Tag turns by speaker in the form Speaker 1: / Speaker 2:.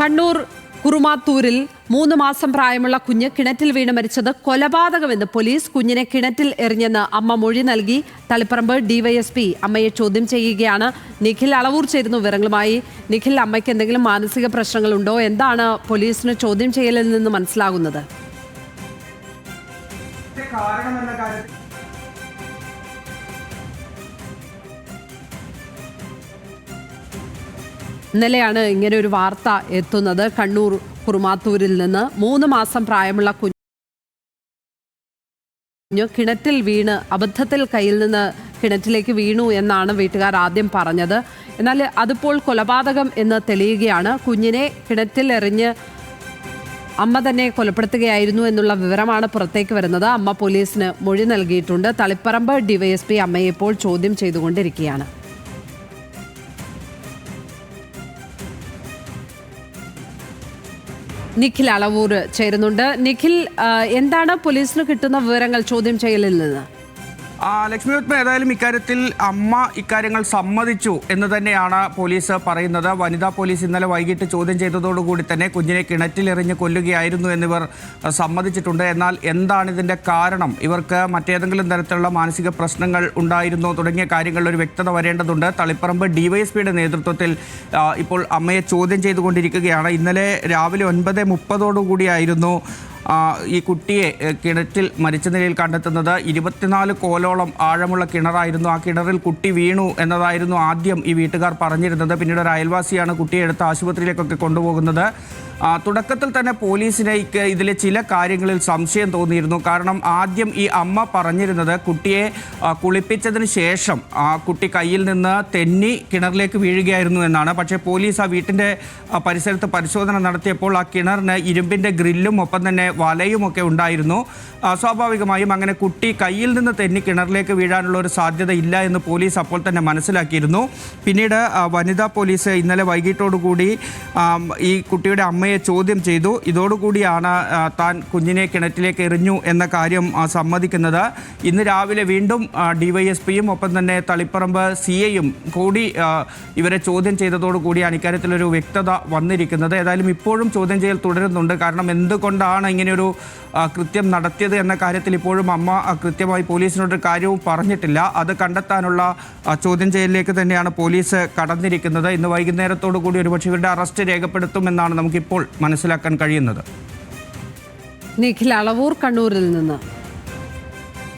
Speaker 1: കണ്ണൂർ കുറുമാത്തൂരിൽ മൂന്ന് മാസം പ്രായമുള്ള കുഞ്ഞ് കിണറ്റിൽ വീണ് മരിച്ചത് കൊലപാതകമെന്ന് പോലീസ് കുഞ്ഞിനെ കിണറ്റിൽ എറിഞ്ഞെന്ന് അമ്മ മൊഴി നൽകി. തളിപ്പറമ്പ് ഡിവൈഎസ്പി അമ്മയെ ചോദ്യം ചെയ്യുകയാണ്. നിഖിൽ അളവൂർ ചേരുന്നു വിവരങ്ങളുമായി. നിഖിൽ അമ്മയ്ക്ക് എന്തെങ്കിലും മാനസിക പ്രശ്നങ്ങളുണ്ടോ? എന്താണ് പോലീസിന് ചോദ്യം ചെയ്യലിൽ നിന്ന് മനസ്സിലാകുന്നത്
Speaker 2: കാര്യത്തിൽ
Speaker 1: ഇന്നലെയാണ് ഇങ്ങനെ ഒരു വാർത്ത എത്തുന്നത്. കണ്ണൂർ കുറുമാത്തൂരിൽ നിന്ന് മൂന്ന് മാസം പ്രായമുള്ള കുഞ്ഞ് കിണറ്റിൽ വീണ് അബദ്ധത്തിൽ കയ്യിൽ നിന്ന് കിണറ്റിലേക്ക് വീണു എന്നാണ് വീട്ടുകാർ ആദ്യം പറഞ്ഞത്. എന്നാൽ അതിപ്പോൾ കൊലപാതകം എന്ന് തെളിയുകയാണ്. കുഞ്ഞിനെ കിണറ്റിൽ എറിഞ്ഞ് അമ്മ തന്നെ കൊലപ്പെടുത്തുകയായിരുന്നു എന്നുള്ള വിവരമാണ് പുറത്തേക്ക് വരുന്നത്. അമ്മ പോലീസിന് മൊഴി നൽകിയിട്ടുണ്ട്. തളിപ്പറമ്പ് ഡിവൈഎസ്പി അമ്മയെ ഇപ്പോൾ ചോദ്യം ചെയ്തുകൊണ്ടിരിക്കുകയാണ്. നിഖിൽ അളവൂർ ചേരുന്നുണ്ട്. നിഖിൽ എന്താണ് പോലീസിന് കിട്ടുന്ന വിവരങ്ങൾ ചോദ്യം ചെയ്യലിൽ നിന്ന്?
Speaker 2: ലക്ഷ്മി ഉത്മ ഏതായാലും ഇക്കാര്യത്തിൽ അമ്മ ഇക്കാര്യങ്ങൾ സമ്മതിച്ചു എന്ന് തന്നെയാണ് പോലീസ് പറയുന്നത്. വനിതാ പോലീസ് ഇന്നലെ വൈകിട്ട് ചോദ്യം ചെയ്തതോടുകൂടി തന്നെ കുഞ്ഞിനെ കിണറ്റിലെറിഞ്ഞ് കൊല്ലുകയായിരുന്നു എന്നിവർ സമ്മതിച്ചിട്ടുണ്ട്. എന്നാൽ എന്താണ് ഇതിന്റെ കാരണം? ഇവർക്ക് മറ്റേതെങ്കിലും തരത്തിലുള്ള മാനസിക പ്രശ്നങ്ങൾ ഉണ്ടായിരുന്നോ? തുടങ്ങിയ കാര്യങ്ങളിൽ ഒരു വ്യക്തത വരേണ്ടതുണ്ട്. തളിപ്പറമ്പ് ഡിവൈഎസ്പിയുടെ നേതൃത്വത്തിൽ ഇപ്പോൾ അമ്മയെ ചോദ്യം ചെയ്തുകൊണ്ടിരിക്കുകയാണ്. ഇന്നലെ രാവിലെ ഒൻപത് മുപ്പതോടുകൂടിയായിരുന്നു ഈ കുട്ടിയെ കിണറ്റിൽ മരിച്ച നിലയിൽ കണ്ടെത്തുന്നത് ഇരുപത്തിനാല് കോലോളം ആഴമുള്ള കിണറായിരുന്നു. ആ കിണറിൽ കുട്ടി വീണു എന്നതായിരുന്നു ആദ്യം ഈ വീട്ടുകാർ പറഞ്ഞിരുന്നത്. പിന്നീട് ഒരു അയൽവാസിയാണ് കുട്ടിയെ എടുത്ത് ആശുപത്രിയിലേക്കൊക്കെ കൊണ്ടുപോകുന്നത്. തുടക്കത്തിൽ തന്നെ പോലീസിനെ ഇതിലെ ചില കാര്യങ്ങളിൽ സംശയം തോന്നിയിരുന്നു. കാരണം ആദ്യം ഈ അമ്മ പറഞ്ഞിരുന്നത് കുട്ടിയെ കുളിപ്പിച്ചതിന് ശേഷം ആ കുട്ടി കയ്യിൽ നിന്ന് തെന്നി കിണറിലേക്ക് വീഴുകയായിരുന്നു എന്നാണ്. പക്ഷേ പോലീസ് ആ വീട്ടിന്റെ പരിസരത്ത് പരിശോധന നടത്തിയപ്പോൾ ആ കിണറിന് ഇരുമ്പിന്റെ ഗ്രില്ലും ഒപ്പം തന്നെ വലയുമൊക്കെ ഉണ്ടായിരുന്നു. സ്വാഭാവികമായും അങ്ങനെ കുട്ടി കയ്യിൽ നിന്ന് തെന്നി കിണറിലേക്ക് വീഴാനുള്ള ഒരു സാധ്യത ഇല്ല എന്ന് പോലീസ് അപ്പോൾ തന്നെ മനസ്സിലാക്കിയിരുന്നു. പിന്നീട് വനിതാ പോലീസ് ഇന്നലെ വൈകിട്ടോടുകൂടി കൂടി ഈ കുട്ടിയുടെ അമ്മയെ ചോദ്യം ചെയ്തു. ഇതോടുകൂടിയാണ് താൻ കുഞ്ഞിനെ കിണറ്റിലേക്ക് എറിഞ്ഞു എന്ന കാര്യം സമ്മതിക്കുന്നത്. ഇന്ന് രാവിലെ വീണ്ടും ഡിവൈഎസ്പിയും ഒപ്പം തന്നെ തളിപ്പറമ്പ് സി എയും കൂടി ഇവരെ ചോദ്യം ചെയ്തതോടുകൂടിയാണ് ഇക്കാര്യത്തിലൊരു വ്യക്തത വന്നിരിക്കുന്നത്. ഏതായാലും ഇപ്പോഴും ചോദ്യം ചെയ്യൽ തുടരുന്നുണ്ട്. കാരണം എന്തുകൊണ്ടാണ് ഇങ്ങനെയൊരു കൃത്യം നടത്തിയത് എന്ന കാര്യത്തിൽ ഇപ്പോഴും അമ്മ കൃത്യമായി പോലീസിനോട് കാര്യവും പറഞ്ഞിട്ടില്ല. അത് കണ്ടെത്താനുള്ള ചോദ്യം ചെയ്യലിലേക്ക് തന്നെയാണ് പോലീസ് കടന്നിരിക്കുന്നത്. ഇന്ന് വൈകുന്നേരത്തോടു കൂടി ഒരുപക്ഷെ ഇവരുടെ അറസ്റ്റ് രേഖപ്പെടുത്തുമെന്നാണ് നമുക്കിപ്പോൾ മനസ്സിലാക്കാൻ കഴിയുന്നത്.
Speaker 1: നിഖിൽ അളവൂർ കണ്ണൂരിൽ നിന്ന്.